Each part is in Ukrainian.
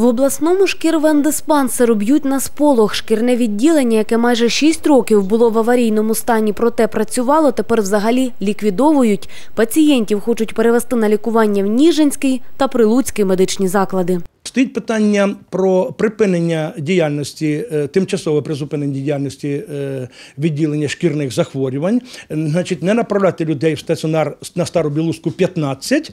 В обласному шкірвендиспансеру б'ють на сполох. Шкірне відділення, яке майже 6 років було в аварійному стані, проте працювало, тепер взагалі ліквідовують. Пацієнтів хочуть перевести на лікування в Ніжинський та Прилуцький медичні заклади. Стоїть питання про припинення діяльності, е, тимчасове призупинення діяльності е, відділення шкірних захворювань, значить, не направляти людей в стаціонар на Стару Білузьку 15,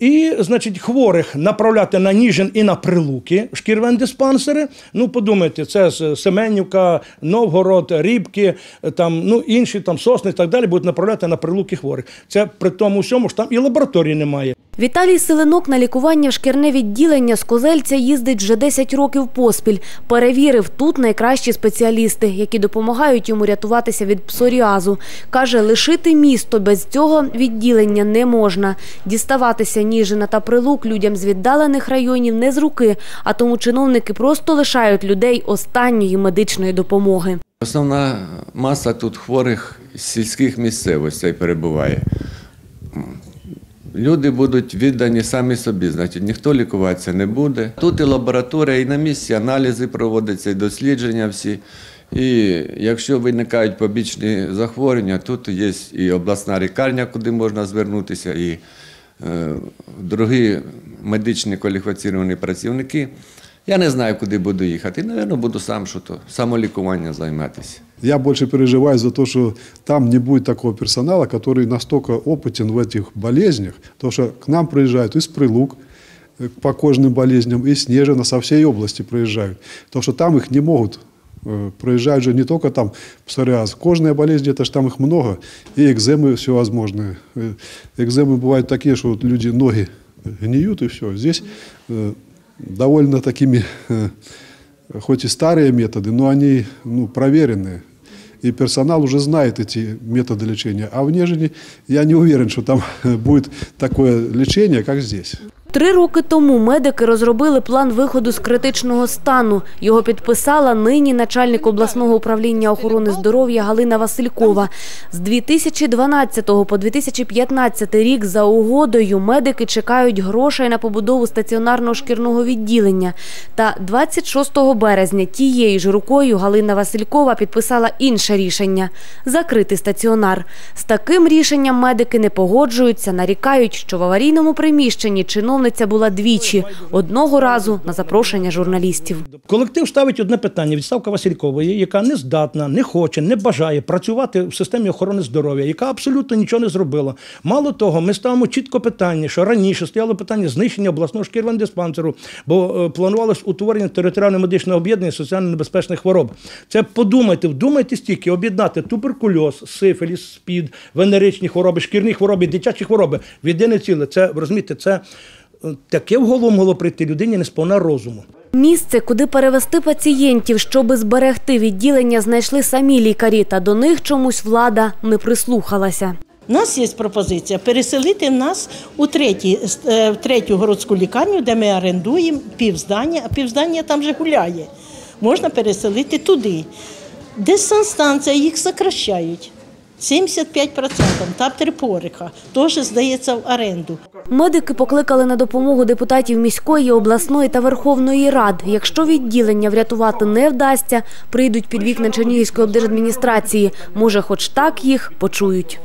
і, значить, хворих направляти на Ніжин і на Прилуки шкірвендиспансери. Ну, подумайте, це Семенівка, Новгород, Рібки, там, ну, інші там сосни і так далі будуть направляти на Прилуки хворих. Це при тому всьому, що там і лабораторії немає. Віталій Селенок на лікування в шкірне відділення з Козельця їздить вже 10 років поспіль. Перевірив, тут найкращі спеціалісти, які допомагають йому рятуватися від псоріазу. Каже, лишити місто без цього відділення не можна. Діставатися Ніжина та Прилук людям з віддалених районів не з руки, а тому чиновники просто лишають людей останньої медичної допомоги. Основна маса тут хворих з сільських місцевостей перебуває. Люди будуть віддані самі собі, значить ніхто лікуватися не буде. Тут і лабораторія, і на місці аналізи проводяться, і дослідження всі. І якщо виникають побічні захворювання, тут є і обласна лікарня, куди можна звернутися, і е, другі медичні кваліфіковані працівники. Я не знаю, куди буду їхати. Навірно, буду сам що то самолікуванням займатися. Я больше переживаю за то, что там не будет такого персонала, который настолько опытен в этих болезнях, потому что к нам приезжают из Прилук э, по кожным болезням, и Снежина со всей области приезжают. Потому что там их не могут. Проезжают же не только там псориаз. Кожные болезни, это же там их много. И экземы всевозможные. Экземы бывают такие, что вот люди ноги гниют и все. Здесь э, довольно такими, э, хоть и старые методы, но они ну, проверенные. И персонал уже знает эти методы лечения. А в Нежине я не уверен, что там будет такое лечение, как здесь. Три роки тому медики розробили план виходу з критичного стану. Його підписала нині начальник обласного управління охорони здоров'я Галина Василькова. З 2012 по 2015 рік за угодою медики чекають грошей на побудову стаціонарного шкірного відділення. Та 26 березня тією ж рукою Галина Василькова підписала інше рішення – закрити стаціонар. З таким рішенням медики не погоджуються, нарікають, що в аварійному приміщенні чиновниця була двічі. Одного разу на запрошення журналістів. Колектив ставить одне питання: відставка Василькової, яка не здатна, не хоче, не бажає працювати в системі охорони здоров'я, яка абсолютно нічого не зробила. Мало того, ми ставимо чітко питання, що раніше стояло питання знищення обласного шкірвендиспансеру, бо е, планувалось утворення територіального медичного об'єднання соціально небезпечних хвороб. Це подумайте, вдумайтесь тільки об'єднати туберкульоз, сифіліс, спід, венеричні хвороби, шкірні хвороби, дитячі хвороби в єдине ціле. Це розумієте, це таке в голову могло прийти людині не сповна розуму. Місце, куди перевести пацієнтів, щоби зберегти відділення, знайшли самі лікарі, та до них чомусь влада не прислухалася. У нас є пропозиція переселити нас у третій, е, в третю городську лікарню, де ми орендуємо півздання, а півздання там же гуляє. Можна переселити туди. Де санстанція, їх сокращають. 75%, та три пориха, теж здається в оренду. Медики покликали на допомогу депутатів міської, обласної та Верховної Рад. Якщо відділення врятувати не вдасться, прийдуть під вікна Чернігівської облдержадміністрації. Може, хоч так їх почують.